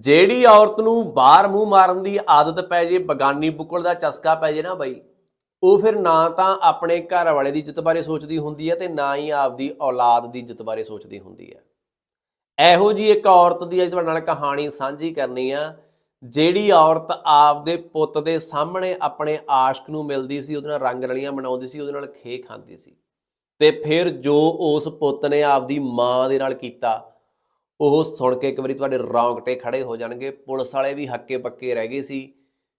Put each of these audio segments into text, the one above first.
ਜਿਹੜੀ ਔਰਤ ਨੂੰ ਬਾਹਰ ਮੂੰਹ ਮਾਰਨ ਦੀ ਆਦਤ ਪੈ ਜੇ, ਬਗਾਨੀ ਬੁੱਕਲ ਦਾ ਚਸਕਾ ਪੈ ਜੇ ਨਾ ਬਈ, ਉਹ ਫਿਰ ਨਾ ਤਾਂ ਆਪਣੇ ਘਰ ਵਾਲੇ ਦੀ ਇੱਜ਼ਤ ਬਾਰੇ ਸੋਚਦੀ ਹੁੰਦੀ ਹੈ ਤੇ ਨਾ ਹੀ ਆਪਦੀ ਔਲਾਦ ਦੀ ਇੱਜ਼ਤ ਬਾਰੇ ਸੋਚਦੀ ਹੁੰਦੀ ਹੈ। ਇਹੋ ਜੀ ਇੱਕ ਔਰਤ ਦੀ ਅੱਜ ਤੁਹਾਡੇ ਨਾਲ ਕਹਾਣੀ ਸਾਂਝੀ ਕਰਨੀ ਆ, ਜਿਹੜੀ ਔਰਤ ਆਪਦੇ ਪੁੱਤ ਦੇ ਸਾਹਮਣੇ ਆਪਣੇ ਆਸ਼ਕ ਨੂੰ ਮਿਲਦੀ ਸੀ, ਉਹਦੇ ਨਾਲ ਰੰਗ ਰਲੀਆਂ ਬਣਾਉਂਦੀ ਸੀ, ਉਹਦੇ ਨਾਲ ਖੇ ਖਾਂਦੀ ਸੀ ਤੇ ਫਿਰ ਜੋ ਉਸ ਪੁੱਤ ਨੇ ਆਪਦੀ ਮਾਂ ਦੇ ਨਾਲ ਕੀਤਾ ਉਹ ਸੁਣ ਕੇ ਇੱਕ ਵਾਰੀ ਤੁਹਾਡੇ ਰੌਂਗਟੇ ਖੜੇ ਹੋ ਜਾਣਗੇ। ਪੁਲਿਸ ਵਾਲੇ ਵੀ ਹੱਕੇ ਪੱਕੇ ਰਹਿ ਗਏ ਸੀ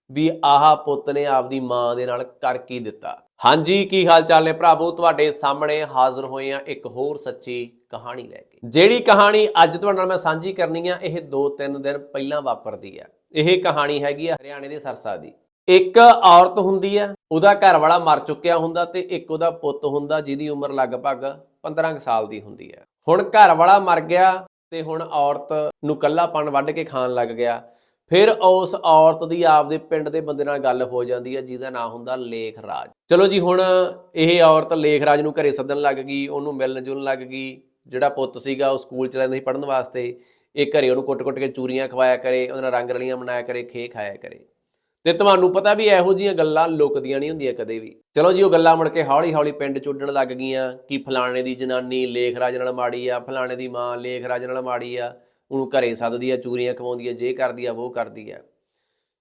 ਵੀ ਆਹ ਪੁੱਤ ਨੇ ਆਪਦੀ ਮਾਂ ਦੇ ਨਾਲ ਕਰ ਕੀ ਦਿੱਤਾ। ਹਾਂਜੀ, ਕੀ ਹਾਲ ਚਾਲ ਨੇ ਭਰਾਵੋ? ਤੁਹਾਡੇ ਸਾਹਮਣੇ ਹਾਜ਼ਰ ਹੋਏ ਆ ਇੱਕ ਹੋਰ ਸੱਚੀ ਕਹਾਣੀ ਲੈ ਕੇ। ਜਿਹੜੀ ਕਹਾਣੀ ਅੱਜ ਤੁਹਾਡੇ ਨਾਲ ਮੈਂ ਸਾਂਝੀ ਕਰਨੀ ਆ, ਇਹ 2-3 ਦਿਨ ਪਹਿਲਾਂ ਵਾਪਰਦੀ ਆ। ਇਹ ਕਹਾਣੀ ਹੈਗੀ ਆ ਹਰਿਆਣੇ ਦੇ ਸਰਸਾ ਦੀ। ਇੱਕ ਔਰਤ ਹੁੰਦੀ ਆ, ਉਹਦਾ ਘਰ ਵਾਲਾ ਮਰ ਚੁੱਕਿਆ ਹੁੰਦਾ ਤੇ ਇੱਕ ਉਹਦਾ ਪੁੱਤ ਹੁੰਦਾ ਜਿਹਦੀ ਉਮਰ ਲਗਭਗ 15 ਕੁ ਸਾਲ ਦੀ ਹੁੰਦੀ ਆ। ਹੁਣ ਘਰ ਵਾਲਾ ਮਰ ਗਿਆ ਤੇ ਹੁਣ ਔਰਤ ਨੂੰ ਕੱਲਾਪਣ ਵੱਢ ਕੇ ਖਾਣ ਲੱਗ ਗਿਆ। ਫਿਰ ਉਸ ਔਰਤ ਦੀ ਆਪਦੇ ਪਿੰਡ ਦੇ ਬੰਦੇ ਨਾਲ ਗੱਲ ਹੋ ਜਾਂਦੀ ਹੈ, ਜਿਹਦਾ ਨਾਮ ਹੁੰਦਾ ਲੇਖ ਰਾਜ। ਚਲੋ ਜੀ, ਹੁਣ ਇਹ ਔਰਤ ਲੇਖ ਰਾਜ ਨੂੰ ਘਰੇ ਸੱਦਣ ਲੱਗ ਗਈ, ਉਹਨੂੰ ਮਿਲਣ ਜੁਲਣ ਲੱਗ ਗਈ। ਜਿਹੜਾ ਪੁੱਤ ਸੀਗਾ ਉਹ ਸਕੂਲ ਚ ਰਹਿੰਦਾ ਸੀ ਪੜ੍ਹਨ ਵਾਸਤੇ। ਇਹ ਘਰੇ ਉਹਨੂੰ ਕੁੱਟ-ਕੁੱਟ ਕੇ ਚੂਰੀਆਂ ਖਵਾਇਆ ਕਰੇ, ਉਹਦੇ ਨਾਲ ਰੰਗ ਰਲੀਆਂ ਬਣਾਇਆ ਕਰੇ, ਖੇ ਖਾਇਆ ਕਰੇ। ਤੇ ਤੁਹਾਨੂੰ ਪਤਾ ਵੀ ਇਹੋ ਜੀਆਂ ਗੱਲਾਂ ਲੁਕਦੀਆਂ ਨਹੀਂ ਹੁੰਦੀਆਂ ਕਦੇ ਵੀ। ਚਲੋ ਜੀ, ਉਹ ਗੱਲਾਂ ਮੁੜ ਕੇ ਹੌਲੀ-ਹੌਲੀ ਪਿੰਡ ਚ ਉੱਡਣ ਲੱਗ ਗਈਆਂ ਕਿ ਫਲਾਣੇ ਦੀ ਜਨਾਨੀ ਲੇਖ ਰਾਜ ਨਾਲ ਮਾੜੀ ਆ, ਫਲਾਣੇ ਦੀ ਮਾਂ ਲੇਖ ਰਾਜ ਨਾਲ ਮਾੜੀ ਆ, ਉਹਨੂੰ ਘਰੇ ਸੱਦਦੀ ਆ ਚੂਰੀਆਂ ਖਵਾਉਂਦੀ ਆ ਜੇ ਕਰਦੀ ਆ ਉਹ ਕਰਦੀ ਆ।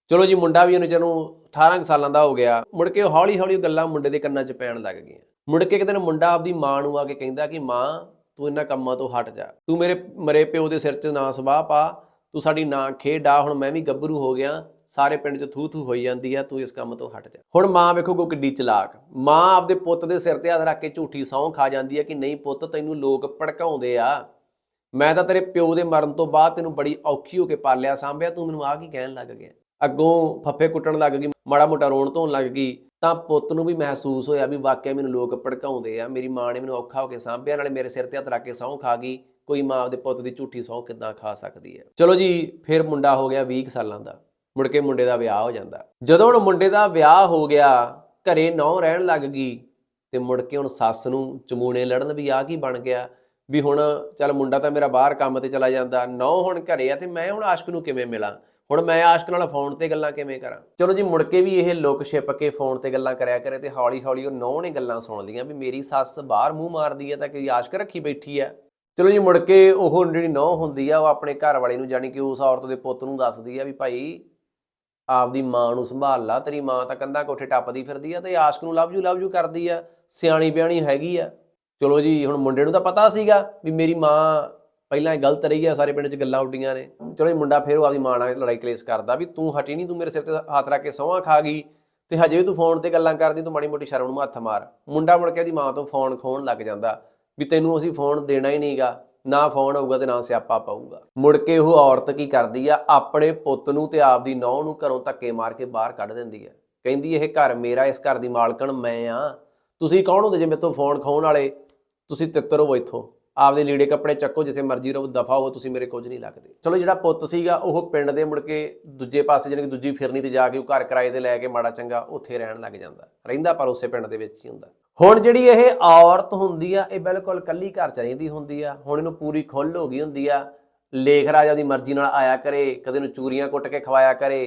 ਚਲੋ ਜੀ, ਮੁੰਡਾ ਵੀ ਉਹਨੂੰ ਜਦੋਂ 18 ਕੁ ਸਾਲਾਂ ਦਾ ਹੋ ਗਿਆ, ਮੁੜ ਕੇ ਉਹ ਹੌਲੀ-ਹੌਲੀ ਉਹ ਗੱਲਾਂ ਮੁੰਡੇ ਦੇ ਕੰਨਾਂ 'ਚ ਪੈਣ ਲੱਗ ਗਈਆਂ। ਮੁੜ ਕੇ ਇੱਕ ਦਿਨ ਮੁੰਡਾ ਆਪਦੀ ਮਾਂ ਨੂੰ ਆ ਕੇ ਕਹਿੰਦਾ ਕਿ, ਮਾਂ, ਤੂੰ ਇਹਨਾਂ ਕੰਮਾਂ ਤੋਂ ਹਟ ਜਾ। ਤੂੰ ਮੇਰੇ ਮਰੇ ਪਿਓ ਦੇ ਸਿਰ 'ਚ ਨਾ ਸਵਾਹ ਪਾ, ਤੂੰ ਸਾਡੀ ਨਾ ਖੇਡ ਆ, ਹੁਣ ਮੈਂ ਵੀ ਗੱਭਰੂ ਹੋ ਗਿਆ ਸਾਰੇ ਪਿੰਡ 'ਚ ਥੂ ਥੂ ਹੋਈ ਜਾਂਦੀ ਆ, ਤੂੰ ਇਸ ਕੰਮ ਤੋਂ ਹਟ ਜਾ। ਹੁਣ ਮਾਂ ਵੇਖੋ ਕੋ ਕਿੱਡੀ ਚਲਾਕ। ਮਾਂ ਆਪਦੇ ਪੁੱਤ ਦੇ ਸਿਰ ਤੇ ਹੱਥ ਰੱਖ ਕੇ ਝੂਠੀ ਸਹੁੰ ਖਾ ਜਾਂਦੀ ਆ ਕਿ ਨਹੀਂ ਪੁੱਤ, ਤੈਨੂੰ ਲੋਕ ਭੜਕਾਉਂਦੇ ਆ। ਮੈਂ ਤਾਂ ਤੇਰੇ ਪਿਓ ਦੇ ਮਰਨ ਤੋਂ ਬਾਅਦ ਤੈਨੂੰ ਬੜੀ ਔਖੀ ਹੋ ਕੇ ਪਾਲਿਆ ਸਾਂਭਿਆ, ਤੂੰ ਮੈਨੂੰ ਆ ਕੀ ਕਹਿਣ ਲੱਗ ਗਿਆ? ਅੱਗੋਂ ਫੱਫੇ ਕੁੱਟਣ ਲੱਗ ਗਈ, ਮਾੜਾ ਮੋਟਾ ਰੋਣ ਧੋਣ ਲੱਗ ਗਈ, ਤਾਂ ਪੁੱਤ ਨੂੰ ਵੀ ਮਹਿਸੂਸ ਹੋਇਆ ਵੀ ਵਾਕਿਆ ਮੈਨੂੰ ਲੋਕ ਭੜਕਾਉਂਦੇ ਆ। ਮੇਰੀ ਮਾਂ ਨੇ ਮੈਨੂੰ ਔਖਾ ਹੋ ਕੇ ਸਾਂਭਿਆ, ਨਾਲੇ ਮੇਰੇ ਸਿਰ ਤੇ ਹੱਥ ਰੱਖ ਕੇ ਸਹੁੰ ਖਾ ਗਈ। ਕੋਈ ਮਾਂ ਆਪਦੇ ਪੁੱਤ ਦੀ ਝੂਠੀ ਸਹੁੰ ਕਿੱਦਾਂ ਖਾ ਸਕਦੀ ਹੈ ਚਲੋ ਜੀ, ਫਿਰ ਮੁੰਡਾ ਹੋ ਗਿਆ 20 ਕੁ ਸਾਲਾਂ ਦਾ। ਮੁੜ ਕੇ ਮੁੰਡੇ ਦਾ ਵਿਆਹ ਹੋ ਜਾਂਦਾ। ਜਦੋਂ ਹੁਣ ਮੁੰਡੇ ਦਾ ਵਿਆਹ ਹੋ ਗਿਆ, ਘਰੇ ਨੌ ਰਹਿਣ ਲੱਗ ਗਈ, ਤੇ ਮੁੜ ਕੇ ਹੁਣ ਸੱਸ ਨੂੰ ਚਮੂਣੇ ਲੜਨ ਵੀ ਆ ਕੀ ਬਣ ਗਿਆ, ਵੀ ਹੁਣ ਚੱਲ ਮੁੰਡਾ ਤਾਂ ਮੇਰਾ ਬਾਹਰ ਕੰਮ ਤੇ ਚਲਾ ਜਾਂਦਾ, ਨੌ ਹੁਣ ਘਰੇ ਆ ਤੇ ਮੈਂ ਹੁਣ ਆਸ਼ਕ ਨੂੰ ਕਿਵੇਂ ਮਿਲਾਂ? ਹੁਣ ਮੈਂ ਆਸ਼ਕ ਨਾਲ ਫੋਨ ਤੇ ਗੱਲਾਂ ਕਿਵੇਂ ਕਰਾਂ? ਚਲੋ ਜੀ, ਮੁੜ ਕੇ ਵੀ ਇਹ ਲੁਕ ਛਿਪ ਕੇ ਫੋਨ ਤੇ ਗੱਲਾਂ ਕਰਿਆ ਕਰੇ ਤੇ ਹੌਲੀ ਹੌਲੀ ਉਹ ਨੌ ਨੇ ਗੱਲਾਂ ਸੁਣ ਲਈਆਂ ਵੀ ਮੇਰੀ ਸੱਸ ਬਾਹਰ ਮੂੰਹ ਮਾਰਦੀ ਹੈ ਤਾਂ ਕਿ ਆਸ਼ਕ ਰੱਖੀ ਬੈਠੀ ਹੈ ਚਲੋ ਜੀ, ਮੁੜ ਕੇ ਉਹ ਜਿਹੜੀ ਨੌ ਹੁੰਦੀ ਆ, ਉਹ ਆਪਣੇ ਘਰ ਵਾਲੇ ਨੂੰ ਜਾਣੀ ਕਿ ਉਸ ਔਰਤ ਦੇ ਪੁੱਤ ਨੂੰ ਦੱਸਦੀ ਆ ਵੀ ਭਾਈ ਆਪਦੀ ਮਾਂ ਨੂੰ ਸੰਭਾਲ ਲਾ, ਤੇਰੀ ਮਾਂ ਤਾਂ ਕੰਧਾਂ ਕੋਠੇ ਟੱਪਦੀ ਫਿਰਦੀ ਆ ਤੇ ਆਸ਼ਕ ਨੂੰ ਲਵ ਯੂ ਲਵ ਯੂ ਕਰਦੀ ਆ, ਸਿਆਣੀ ਬਿਆਣੀ ਹੈਗੀ ਆ। ਚਲੋ ਜੀ, ਹੁਣ ਮੁੰਡੇ ਨੂੰ ਤਾਂ ਪਤਾ ਸੀਗਾ ਵੀ ਮੇਰੀ ਮਾਂ ਪਹਿਲਾਂ ਇਹ ਗਲਤ ਰਹੀ ਆ, ਸਾਰੇ ਪਿੰਡ 'ਚ ਗੱਲਾਂ ਉੱਡੀਆਂ ਨੇ। ਚਲੋ ਇਹ ਮੁੰਡਾ ਫਿਰ ਉਹ ਆਪਦੀ ਮਾਂ ਨਾਲ ਲੜਾਈ ਕਲੇਸ਼ ਕਰਦਾ ਵੀ ਤੂੰ ਹਟੀ ਨਹੀਂ ਤੂੰ ਮੇਰੇ ਸਿਰ ਤੇ ਹੱਥ ਰੱਖ ਕੇ ਸਹੁੰ ਖਾ ਗਈ ਤੇ ਹਜੇ ਵੀ ਤੂੰ ਫੋਨ ਤੇ ਗੱਲਾਂ ਕਰਦੀ, ਤੂੰ ਮਾੜੀ ਮੋਟੀ ਸ਼ਰਮ ਨੂੰ ਹੱਥ ਮਾਰ। ਮੁੰਡਾ ਮੁੜ ਕੇ ਉਹਦੀ ਮਾਂ ਤੋਂ ਫੋਨ ਖੋਣ ਲੱਗ ਜਾਂਦਾ ਵੀ ਤੈਨੂੰ ਅਸੀਂ ਫੋਨ ਦੇਣਾ ਹੀ ਨਹੀਂਗਾ ਨਾ ਫੋਨ ਹੋਊਗਾ ਤੇ ਨਾ ਸਿਆਪਾ ਪਾਊਗਾ। ਮੁੜ ਕੇ ਉਹ ਔਰਤ ਕੀ ਕਰਦੀ ਆ? ਆਪਣੇ ਪੁੱਤ ਨੂੰ ਤੇ ਆਪਦੀ ਨੌਂ ਨੂੰ ਘਰੋਂ ਧੱਕੇ ਮਾਰ ਕੇ ਬਾਹਰ ਕੱਢ ਦਿੰਦੀ ਆ। ਕਹਿੰਦੀ ਇਹ ਘਰ ਮੇਰਾ, ਇਸ ਘਰ ਦੀ ਮਾਲਕਣ ਮੈਂ ਆ। ਤੁਸੀਂ ਕੌਣ ਹੁੰਦੇ ਜੇ ਮੇਰੇ ਤੋਂ ਫੋਨ ਖਾਉਣ ਵਾਲੇ? ਤੁਸੀਂ ਤਿੱਤਰ ਹੋ ਇੱਥੋਂ। ਆਪਦੇ ਲੀੜੇ ਕੱਪੜੇ ਚੱਕੋ, ਜਿੱਥੇ ਮਰਜ਼ੀ ਰਹੋ, ਦਫਾ ਹੋ, ਤੁਸੀਂ ਮੇਰੇ ਕੁਝ ਨਹੀਂ ਲੱਗਦੇ। ਚਲੋ ਜਿਹੜਾ ਪੁੱਤ ਸੀਗਾ, ਉਹ ਪਿੰਡ ਦੇ ਮੁੜ ਕੇ ਦੂਜੇ ਪਾਸੇ ਜਾਣੀ ਕਿ ਦੂਜੀ ਫਿਰਨੀ ਤੇ ਜਾ ਕੇ ਉਹ ਘਰ ਕਿਰਾਏ ਤੇ ਲੈ ਕੇ ਮਾੜਾ ਚੰਗਾ ਉੱਥੇ ਰਹਿਣ ਲੱਗ ਜਾਂਦਾ। ਰਹਿੰਦਾ ਪਰ ਉਸੇ ਪਿੰਡ ਦੇ ਵਿੱਚ ਹੀ ਹੁੰਦਾ। ਹੁਣ ਜਿਹੜੀ ਇਹ ਔਰਤ ਹੁੰਦੀ ਆ, ਇਹ ਬਿਲਕੁਲ ਕੱਲੀ ਘਰ ਚ ਰਹਿੰਦੀ ਹੁੰਦੀ ਆ। ਹੁਣ ਇਹਨੂੰ ਪੂਰੀ ਖੁੱਲ ਹੋ ਗਈ ਹੁੰਦੀ ਆ। ਲੇਖ ਰਾਜਾ ਦੀ ਮਰਜ਼ੀ ਨਾਲ ਆਇਆ ਕਰੇ, ਕਦੇ ਨੂੰ ਚੂਰੀਆਂ ਕੁੱਟ ਕੇ ਖਵਾਇਆ ਕਰੇ,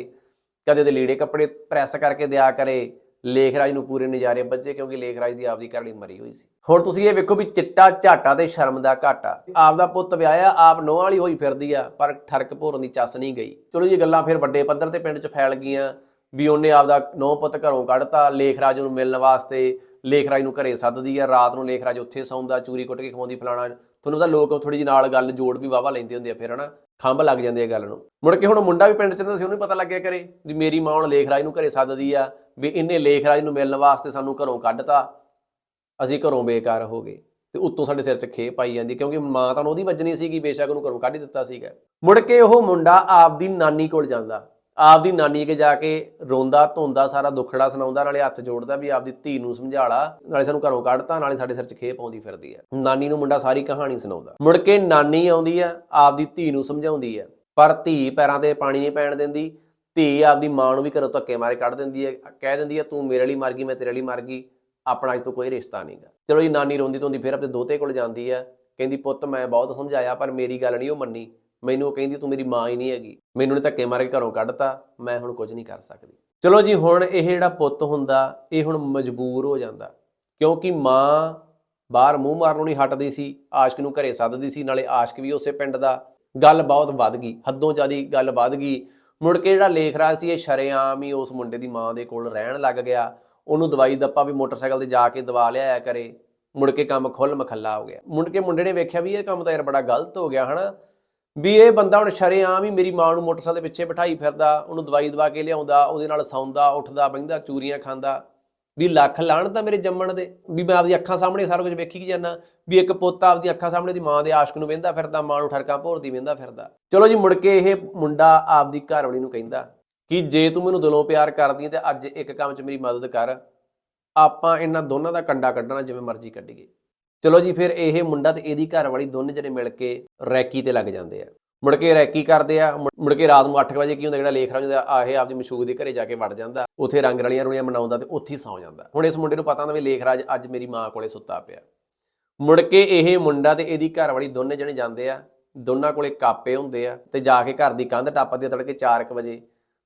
ਕਦੇ ਉਹਦੇ ਲੀੜੇ ਕੱਪੜੇ ਪ੍ਰੈਸ ਕਰਕੇ ਦਿਆ ਕਰੇ। ਲੇਖ ਰਾਜ ਨੂੰ ਪੂਰੇ ਨਜ਼ਾਰੇ ਬੱਜੇ ਕਿਉਂਕਿ ਲੇਖ ਰਾਜ ਦੀ ਆਪਦੀ ਘਰ ਘਰੜੀ ਮਰੀ ਹੋਈ ਸੀ। ਹੁਣ ਤੁਸੀਂ ਇਹ ਵੇਖੋ ਵੀ ਚਿੱਟਾ ਝਾਟਾ ਤੇ ਸ਼ਰਮ ਦਾ ਘਾਟਾ। ਆਪਦਾ ਪੁੱਤ ਵਿਆਹਿਆ, ਆਪ ਨੋਹ ਵਾਲੀ ਹੋਈ ਫਿਰਦੀ ਆ, ਪਰ ਠਰਕ ਭੋਰਨ ਦੀ ਚੱਸ ਨਹੀਂ ਗਈ। ਚਲੋ ਜੀ ਗੱਲਾਂ ਫਿਰ ਵੱਡੇ ਪੱਧਰ ਤੇ ਪਿੰਡ 'ਚ ਫੈਲ ਗਈਆਂ ਵੀ ਉਹਨੇ ਆਪਦਾ ਨੋਹ ਪੁੱਤ ਘਰੋਂ ਕੱਢਤਾ। ਲੇਖ ਲੇਖਰਾਜ ਨੂੰ ਮਿਲਣ ਵਾਸਤੇ ਲੇਖਰਾਜ ਨੂੰ ਘਰੇ ਸੱਦਦੀ ਆ, ਰਾਤ ਨੂੰ ਲੇਖਰਾਜ ਉੱਥੇ ਸੌਂਦਾ, ਚੂਰੀ ਕੁੱਟ ਕੇ ਖਵਾਉਂਦੀ ਫਲਾਣਾ। ਤੁਹਾਨੂੰ ਤਾਂ ਲੋਕ ਥੋੜੀ ਜਿਹੀ ਨਾਲ ਗੱਲ, ਜੋੜ ਵੀ ਵਾਵਾ ਲੈਂਦੇ ਹੁੰਦੇ ਆ ਫਿਰ, ਹਨਾ? ਖੰਭ ਲੱਗ ਜਾਂਦੇ ਆ ਗੱਲ ਨੂੰ। ਮੁੜ ਕੇ ਹੁਣ ਮੁੰਡਾ ਵੀ ਪਿੰਡ ਚ ਤਾਂ ਸੀ, ਉਹਨੂੰ ਵੀ ਪਤਾ ਲੱਗਿਆ ਕਰੇ ਵੀ ਮੇਰੀ ਮਾਂ ਹੁਣ ਲੇਖਰਾਜ ਨੂੰ ਘਰੇ ਸੱਦਦੀ ਆ ਵੀ ਇਹਨੇ ਲੇਖਰਾਜ ਨੂੰ ਮਿਲਣ ਵਾਸਤੇ ਸਾਨੂੰ ਘਰੋਂ ਕੱਢਤਾ। ਅਸੀਂ ਘਰੋਂ ਬੇਕਾਰ ਹੋ ਗਏ ਤੇ ਉੱਤੋਂ ਸਾਡੇ ਸਿਰ 'ਚ ਖੇਪ ਪਾਈ ਜਾਂਦੀ, ਕਿਉਂਕਿ ਮਾਂ ਤਾਂ ਉਹਦੀ ਵੱਜਣੀ ਸੀਗੀ, ਬੇਸ਼ੱਕ ਉਹਨੂੰ ਘਰੋਂ ਕੱਢ ਦਿੱਤਾ ਸੀਗਾ। ਮੁੜ ਕੇ ਉਹ ਮੁੰਡਾ ਆਪਦੀ ਨਾਨੀ ਕੋਲ ਜਾਂਦਾ। ਆਪਦੀ ਨਾਨੀ ਅੱਗੇ ਜਾ ਕੇ ਰੋਂਦਾ, ਧੋਂਦਾ, ਸਾਰਾ ਦੁੱਖੜਾ ਸੁਣਾਉਂਦਾ, ਨਾਲੇ ਹੱਥ ਜੋੜਦਾ ਵੀ ਆਪਦੀ ਧੀ ਨੂੰ ਸਮਝਾ ਲਾ, ਨਾਲੇ ਸਾਨੂੰ ਘਰੋਂ ਕੱਢਤਾ, ਨਾਲੇ ਸਾਡੇ ਸਿਰ 'ਚ ਖੇ ਪਾਉਂਦੀ ਫਿਰਦੀ ਹੈ ਨਾਨੀ ਨੂੰ ਮੁੰਡਾ ਸਾਰੀ ਕਹਾਣੀ ਸੁਣਾਉਂਦਾ। ਮੁੜ ਕੇ ਨਾਨੀ ਆਉਂਦੀ ਹੈ ਆਪਦੀ ਧੀ ਨੂੰ ਸਮਝਾਉਂਦੀ ਹੈ ਪਰ ਧੀ ਪੈਰਾਂ ਤੇ ਪਾਣੀ ਨਹੀਂ ਪੈਣ ਦਿੰਦੀ, ਧੀ ਆਪਦੀ ਮਾਂ ਨੂੰ ਵੀ ਘਰੋਂ ਧੱਕੇ ਮਾਰੇ ਕੱਢ ਦਿੰਦੀ ਹੈ ਕਹਿ ਦਿੰਦੀ ਹੈ ਤੂੰ ਮੇਰੇ ਲਈ ਮਰ ਗਈ, ਮੈਂ ਤੇਰੇ ਲਈ ਮਰ ਗਈ, ਆਪਣਾ ਅੱਜ ਤੋਂ ਕੋਈ ਰਿਸ਼ਤਾ ਨਹੀਂਗਾ ਚਲੋ ਜੀ, ਨਾਨੀ ਰੋਂਦੀ ਧੋਂਦੀ, ਫਿਰ ਆਪਣੇ ਦੋਤੇ ਕੋਲ ਜਾਂਦੀ ਹੈ ਕਹਿੰਦੀ, ਪੁੱਤ, ਮੈਂ ਬਹੁਤ ਸਮਝਾਇਆ, ਪਰ ਮੇਰੀ ਗੱਲ ਨਹੀਂ, ਉਹ ਮੰਨੀ। ਮੈਨੂੰ ਉਹ ਕਹਿੰਦੀ, ਤੂੰ ਮੇਰੀ ਮਾਂ ਹੀ ਨਹੀਂ ਹੈਗੀ। ਮੈਨੂੰ ਨੇ ਧੱਕੇ ਮਾਰ ਕੇ ਘਰੋਂ ਕੱਢਤਾ। ਮੈਂ ਹੁਣ ਕੁਝ ਨਹੀਂ ਕਰ ਸਕਦੀ। ਚਲੋ ਜੀ, ਹੁਣ ਇਹ ਜਿਹੜਾ ਪੁੱਤ ਹੁੰਦਾ, ਇਹ ਹੁਣ ਮਜਬੂਰ ਹੋ ਜਾਂਦਾ। ਕਿਉਂਕਿ ਮਾਂ ਬਾਹਰ ਮੂੰਹ ਮਾਰਨੋਂ ਨਹੀਂ ਹਟਦੀ ਸੀ, ਆਸ਼ਕ ਨੂੰ ਘਰੇ ਸੱਦਦੀ ਸੀ, ਨਾਲੇ ਆਸ਼ਕ ਵੀ ਉਸੇ ਪਿੰਡ ਦਾ। ਗੱਲ ਬਹੁਤ ਵੱਧ ਗਈ, ਹੱਦੋਂ ਜ਼ਿਆਦੀ ਗੱਲ ਵੱਧ ਗਈ। ਮੁੜ ਕੇ ਜਿਹੜਾ ਲੇਖ ਰਾਜ ਸੀ, ਇਹ ਸ਼ਰੇਆਮ ਹੀ ਉਸ ਮੁੰਡੇ ਦੀ ਮਾਂ ਦੇ ਕੋਲ ਰਹਿਣ ਲੱਗ ਗਿਆ। ਉਹਨੂੰ ਦਵਾਈ ਦੱਪਾ ਵੀ ਮੋਟਰਸਾਈਕਲ ਤੇ ਜਾ ਕੇ ਦਵਾ ਲਿਆਇਆ ਕਰੇ। ਮੁੜ ਕੇ ਕੰਮ ਖੁੱਲ ਮਖੱਲਾ ਹੋ ਗਿਆ। ਮੁੜ ਕੇ ਮੁੰਡੇ ਨੇ ਵੇਖਿਆ ਵੀ ਇਹ ਕੰਮ ਤਾਂ ਯਾਰ ਬੜਾ ਗਲਤ ਹੋ ਗਿਆ, ਹਨਾ? ਵੀ ਇਹ ਬੰਦਾ ਹੁਣ ਸ਼ਰੇਆਮ ਹੀ ਮੇਰੀ ਮਾਂ ਨੂੰ ਮੋਟਰਸਾਈਕਲ ਦੇ ਪਿੱਛੇ ਬਿਠਾਈ ਫਿਰਦਾ, ਉਹਨੂੰ ਦਵਾਈ ਦਵਾ ਕੇ ਲਿਆਉਂਦਾ, ਉਹਦੇ ਨਾਲ ਸੌਂਦਾ, ਉੱਠਦਾ, ਬਹਿੰਦਾ, ਚੂਰੀਆਂ ਖਾਂਦਾ। ਵੀ ਲੱਖ ਲਾਣ ਤਾਂ ਮੇਰੇ ਜੰਮਣ ਦੇ, ਵੀ ਮੈਂ ਆਪਦੀ ਅੱਖਾਂ ਸਾਹਮਣੇ ਸਾਰਾ ਕੁਝ ਵੇਖੀ ਕੀ ਜਾਂਦਾ। ਵੀ ਇੱਕ ਪੁੱਤ ਆਪਦੀ ਅੱਖਾਂ ਸਾਹਮਣੇ ਦੀ ਮਾਂ ਦੇ ਆਸ਼ਕ ਨੂੰ ਵੇਂਦਾ ਫਿਰਦਾ, ਮਾਂ ਨੂੰ ਠਰਕਾਂ ਭੋਰਦੀ ਵੇਂਦਾ ਫਿਰਦਾ। ਚਲੋ ਜੀ, ਮੁੜ ਕੇ ਇਹ ਮੁੰਡਾ ਆਪਦੀ ਘਰਵਾਲੀ ਨੂੰ ਕਹਿੰਦਾ ਕਿ ਜੇ ਤੂੰ ਮੈਨੂੰ ਦਿਲੋਂ ਪਿਆਰ ਕਰਦੀ ਤੇ ਅੱਜ ਇੱਕ ਕੰਮ 'ਚ ਮੇਰੀ ਮਦਦ ਕਰ, ਆਪਾਂ ਇਹਨਾਂ ਦੋਨਾਂ ਦਾ ਕੰਡਾ ਕੱਢਣਾ ਜਿਵੇਂ ਮਰਜ਼ੀ ਕੱਢੀਏ। ਚਲੋ ਜੀ, ਫਿਰ ਇਹ ਮੁੰਡਾ ਤੇ ਇਹਦੀ ਘਰ ਵਾਲੀ ਦੋਨੇ ਜਣੇ ਮਿਲ ਕੇ ਰੈਕੀ ਤੇ ਲੱਗ ਜਾਂਦੇ ਆ। ਮੁੜ ਕੇ ਰੈਕੀ ਕਰਦੇ ਆ, ਮੁੜ- ਕੇ ਰਾਤ ਨੂੰ 8 ਵਜੇ ਕੀ ਹੁੰਦਾ, ਜਿਹੜਾ ਲੇਖ ਰਾਜ ਆ ਇਹ ਆਪਦੀ ਮਸ਼ੂਕ ਦੇ ਘਰੇ ਜਾ ਕੇ ਵੜ ਜਾਂਦਾ, ਉੱਥੇ ਰੰਗ ਰਲੀਆਂ ਰੁਲੀਆਂ ਮਨਾਉਂਦਾ ਤੇ ਉੱਥੇ ਹੀ ਸੌਂ ਜਾਂਦਾ। ਹੁਣ ਇਸ ਮੁੰਡੇ ਨੂੰ ਪਤਾ ਹੁੰਦਾ ਵੀ ਲੇਖ ਰਾਜ ਅੱਜ ਮੇਰੀ ਮਾਂ ਕੋਲੇ ਸੁੱਤਾ ਪਿਆ। ਮੁੜ ਕੇ ਇਹ ਮੁੰਡਾ ਤੇ ਇਹਦੀ ਘਰ ਵਾਲੀ ਦੋਨੇ ਜਣੇ ਜਾਂਦੇ ਆ, ਦੋਨਾਂ ਕੋਲੇ ਕਾਪੇ ਹੁੰਦੇ ਆ ਤੇ ਜਾ ਕੇ ਘਰ ਦੀ ਕੰਧ ਟੱਪਦੇ ਆ ਤੜਕੇ 4:00 ਵਜੇ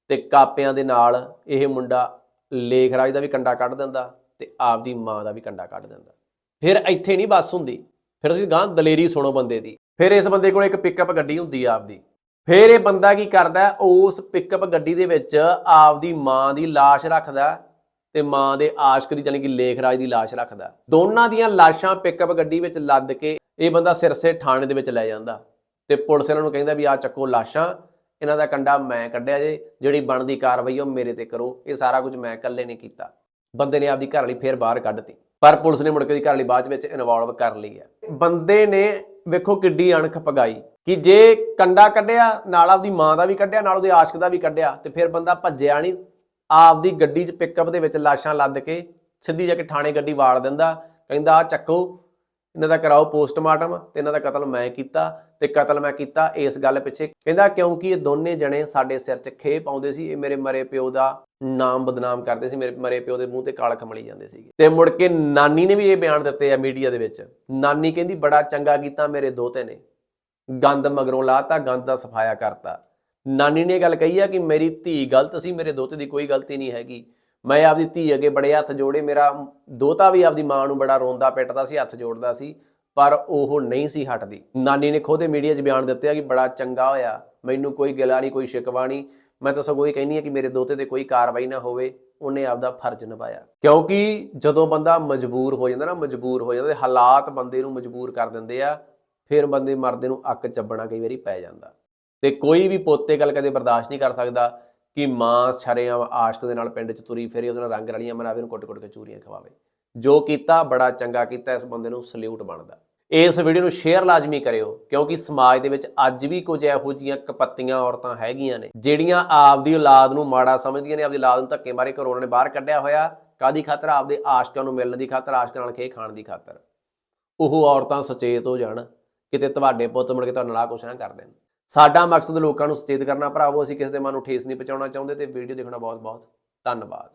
ਤੇ ਕਾਪਿਆਂ ਦੇ ਨਾਲ ਇਹ ਮੁੰਡਾ ਲੇਖ ਰਾਜ ਦਾ ਵੀ ਕੰਡਾ ਕੱਢ ਦਿੰਦਾ ਤੇ ਆਪਦੀ ਮਾਂ ਦਾ ਵੀ ਕੰਡਾ ਕੱਢ ਦਿੰਦਾ। ਫਿਰ ਇੱਥੇ ਨਹੀਂ ਬੱਸ ਹੁੰਦੀ। ਫਿਰ ਤੁਸੀਂ ਗਾਂ ਦਲੇਰੀ ਸੁਣੋ ਬੰਦੇ ਦੀ। ਫਿਰ ਇਸ ਬੰਦੇ ਕੋਲ ਇੱਕ ਪਿਕਅਪ ਗੱਡੀ ਹੁੰਦੀ ਆ ਆਪਦੀ। ਫਿਰ ਇਹ ਬੰਦਾ ਕੀ ਕਰਦਾ ਉਸ ਪਿਕਅਪ ਗੱਡੀ ਦੇ ਵਿੱਚ ਆਪਦੀ ਮਾਂ ਦੀ ਲਾਸ਼ ਰੱਖਦਾ ਹੈ ਤੇ ਮਾਂ ਦੇ ਆਸ਼ਕ ਦੀ ਜਾਨੀ ਕਿ ਲੇਖ ਰਾਜ ਦੀ ਲਾਸ਼ ਰੱਖਦਾ ਦੋਨਾਂ ਦੀਆਂ ਲਾਸ਼ਾਂ ਪਿਕਅਪ ਗੱਡੀ ਵਿੱਚ ਲੱਦ ਕੇ ਇਹ ਬੰਦਾ ਸਿਰਸੇ ਥਾਣੇ ਦੇ ਵਿੱਚ ਲੈ ਜਾਂਦਾ। ਤੇ ਪੁਲਿਸ ਇਹਨਾਂ ਨੂੰ ਕਹਿੰਦਾ ਵੀ ਆ ਚੱਕੋ ਲਾਸ਼ਾਂ, ਇਹਨਾਂ ਦਾ ਕੰਡਾ ਮੈਂ ਕੱਢਿਆ ਜੇ, ਜਿਹੜੀ ਬਣਦੀ ਕਾਰਵਾਈ ਉਹ ਮੇਰੇ ਤੇ ਕਰੋ। ਇਹ ਸਾਰਾ ਕੁਝ ਮੈਂ ਇਕੱਲੇ ਨੇ ਕੀਤਾ। ਬੰਦੇ ਨੇ ਆਪਦੀ ਘਰ ਵਾਲੀ ਫੇਰ ਬਾਹਰ ਕੱਢਤੀ। ਪਰ ਪੁਲਿਸ ਨੇ ਮੁੜ ਕੇ ਦੀ ਘਰ ਵਾਲੀ ਬਾਅਦ ਵਿੱਚ ਇਨਵੋਲਵ ਕਰ ਲਈ ਹੈ। ਬੰਦੇ ਨੇ ਵੇਖੋ ਕਿੱਡੀ ਅਣਖ ਪਗਾਈ ਕਿ ਜੇ ਕੰਡਾ ਕੱਢਿਆ, ਨਾਲ ਆਪਦੀ ਮਾਂ ਦਾ ਵੀ ਕੱਢਿਆ, ਨਾਲ ਉਹਦੇ ਆਸ਼ਕ ਦਾ ਵੀ ਕੱਢਿਆ, ਤੇ ਫਿਰ ਬੰਦਾ ਭੱਜਿਆ ਨਹੀਂ। ਆਪਦੀ ਗੱਡੀ 'ਚ ਪਿਕਅਪ ਦੇ ਵਿੱਚ ਲਾਸ਼ਾਂ ਲੱਦ ਕੇ ਸਿੱਧੀ ਜਾ ਕੇ ਥਾਣੇ ਗੱਡੀ ਵਾੜ ਦਿੰਦਾ, ਕਹਿੰਦਾ ਆ ਚੱਕੋ ਇਹਨਾਂ ਦਾ ਕਰਾਓ ਪੋਸਟਮਾਰਟਮ ਤੇ ਇਹਨਾਂ ਦਾ ਕਤਲ ਮੈਂ ਕੀਤਾ ਤੇ ਕਤਲ ਮੈਂ ਕੀਤਾ ਇਸ ਗੱਲ ਪਿੱਛੇ। ਕਹਿੰਦਾ ਕਿਉਂਕਿ ਇਹ ਦੋਨੇ ਜਣੇ ਸਾਡੇ ਸਿਰ 'ਚ ਖੇ ਪਾਉਂਦੇ ਸੀ, ਇਹ ਮੇਰੇ ਮਰੇ ਪਿਓ ਦਾ ਨਾਮ ਬਦਨਾਮ ਕਰਦੇ ਸੀ, ਮੇਰੇ ਮਰੇ ਪਿਓ ਦੇ ਮੂੰਹ ਤੇ ਕਾਲ ਖਮਲੀ ਜਾਂਦੇ ਸੀਗੇ। ਤੇ ਮੁੜ ਕੇ ਨਾਨੀ ਨੇ ਵੀ ਇਹ ਬਿਆਨ ਦਿੱਤੇ ਆ ਮੀਡੀਆ ਦੇ ਵਿੱਚ। ਨਾਨੀ ਕਹਿੰਦੀ ਬੜਾ ਚੰਗਾ ਕੀਤਾ ਮੇਰੇ ਦੋਤੇ ਨੇ। ਗੰਦ ਮਗਰੋਂ ਲਾਤਾ, ਗੰਦ ਦਾ ਸਫਾਇਆ ਕਰਤਾ। ਨਾਨੀ ਨੇ ਇਹ ਗੱਲ ਕਹੀ ਆ ਕਿ ਮੇਰੀ ਧੀ ਗਲਤ ਸੀ, ਮੇਰੇ ਦੋਤੇ ਦੀ ਕੋਈ ਗਲਤੀ ਨਹੀਂ ਹੈਗੀ। ਮੈਂ ਆਪਦੀ ਧੀ ਅੱਗੇ ਬੜੇ ਹੱਥ ਜੋੜੇ, ਮੇਰਾ ਦੋਤਾ ਵੀ ਆਪਦੀ ਮਾਂ ਨੂੰ ਬੜਾ ਰੋਂਦਾ, ਪਿੱਟਦਾ ਸੀ, ਹੱਥ ਜੋੜਦਾ ਸੀ, ਪਰ ਉਹ ਨਹੀਂ ਸੀ ਹਟਦੀ। ਨਾਨੀ ਨੇ ਖੁਦ ਮੀਡੀਆ 'ਚ ਬਿਆਨ ਦਿੱਤੇ ਆ ਕਿ ਬੜਾ ਚੰਗਾ ਹੋਇਆ, ਮੈਨੂੰ ਕੋਈ ਗਿਲਾ ਨਹੀਂ, ਕੋਈ ਸ਼ਿਕਵਾ ਨਹੀਂ। ਮੈਂ ਤਾਂ ਸਗੋਂ ਇਹ ਕਹਿੰਦੀ ਆ ਕਿ ਮੇਰੇ ਦੋਤੇ ਤੇ ਕੋਈ ਕਾਰਵਾਈ ਨਾ ਹੋਵੇ, ਉਹਨੇ ਆਪਦਾ ਫਰਜ਼ ਨਿਭਾਇਆ। ਕਿਉਂਕਿ ਜਦੋਂ ਬੰਦਾ ਮਜਬੂਰ ਹੋ ਜਾਂਦਾ ਨਾ, ਮਜਬੂਰ ਹੋ ਜਾਂਦਾ ਹਾਲਾਤ ਬੰਦੇ ਨੂੰ ਮਜਬੂਰ ਕਰ ਦਿੰਦੇ ਆ, ਫਿਰ ਬੰਦੇ ਮਰਦੇ ਨੂੰ ਅੱਕ ਚੱਬਣਾ ਕਈ ਵਾਰੀ ਪੈ ਜਾਂਦਾ। ਤੇ ਕੋਈ ਵੀ ਪੋਤੇ ਗੱਲ ਕਦੇ ਬਰਦਾਸ਼ਤ ਨਹੀਂ ਕਰ ਸਕਦਾ ਕਿ ਮਾਂ ਸ਼ਰੇਆਮ ਆਸ਼ਕ ਦੇ ਨਾਲ ਪਿੰਡ 'ਚ ਤੁਰੀ, ਫਿਰੇ ਉਹਦੇ ਨਾਲ ਰੰਗ ਰਲੀਆਂ ਮਨਾਵੇ ਉਹਨੂੰ ਕੁੱਟ-ਕੁੱਟ ਕੇ ਚੂਰੀਆਂ ਖਵਾਵੇ। ਜੋ ਕੀਤਾ, ਬੜਾ ਚੰਗਾ ਕੀਤਾ, ਇਸ ਬੰਦੇ ਨੂੰ ਸਲੂਟ ਬਣਦਾ। ਇਸ ਵੀਡੀਓ ਨੂੰ ਸ਼ੇਅਰ ਲਾਜ਼ਮੀ ਕਰਿਓ, ਕਿਉਂਕਿ ਸਮਾਜ ਦੇ ਵਿੱਚ ਅੱਜ ਵੀ ਕੁਝ ਇਹੋ ਜਿਹੀਆਂ ਕਪੱਤੀਆਂ ਔਰਤਾਂ ਹੈਗੀਆਂ ਨੇ, ਜਿਹੜੀਆਂ ਆਪਦੀ ਔਲਾਦ ਨੂੰ ਮਾੜਾ ਸਮਝਦੀਆਂ ਨੇ, ਆਪਦੀ ਔਲਾਦ ਨੂੰ ਧੱਕੇ ਮਾਰੇ ਘਰੋਂ ਉਹਨਾਂ ਨੇ ਬਾਹਰ ਕੱਢਿਆ ਹੋਇਆ। ਕਾਦੀ ਖਾਤਰ? ਆਪਦੇ ਆਸ਼ਕਾਂ ਨੂੰ ਮਿਲਣ ਦੀ ਖਾਤਰ, ਆਸ਼ਕਾਂ ਨਾਲ ਖੇ ਖਾਣ ਦੀ ਖਾਤਰ। ਉਹ ਔਰਤਾਂ ਸੁਚੇਤ ਹੋ ਜਾਣ, ਕਿਤੇ ਤੁਹਾਡੇ ਪੁੱਤ ਮੁੜ ਕੇ ਤੁਹਾਨੂੰ ਨਾਲ ਕੁਛ ਨਾ ਕਰ ਦੇਣ। ਸਾਡਾ ਮਕਸਦ ਲੋਕਾਂ ਨੂੰ ਸੁਚੇਤ ਕਰਨਾ, ਭਰਾਵੋ, ਅਸੀਂ ਕਿਸੇ ਦੇ ਮਨ ਨੂੰ ਠੇਸ ਨਹੀਂ ਪਹੁੰਚਾਉਣਾ ਚਾਹੁੰਦੇ ਤੇ ਵੀਡੀਓ ਦੇਖਣਾ ਬਹੁਤ ਬਹੁਤ ਧੰਨਵਾਦ।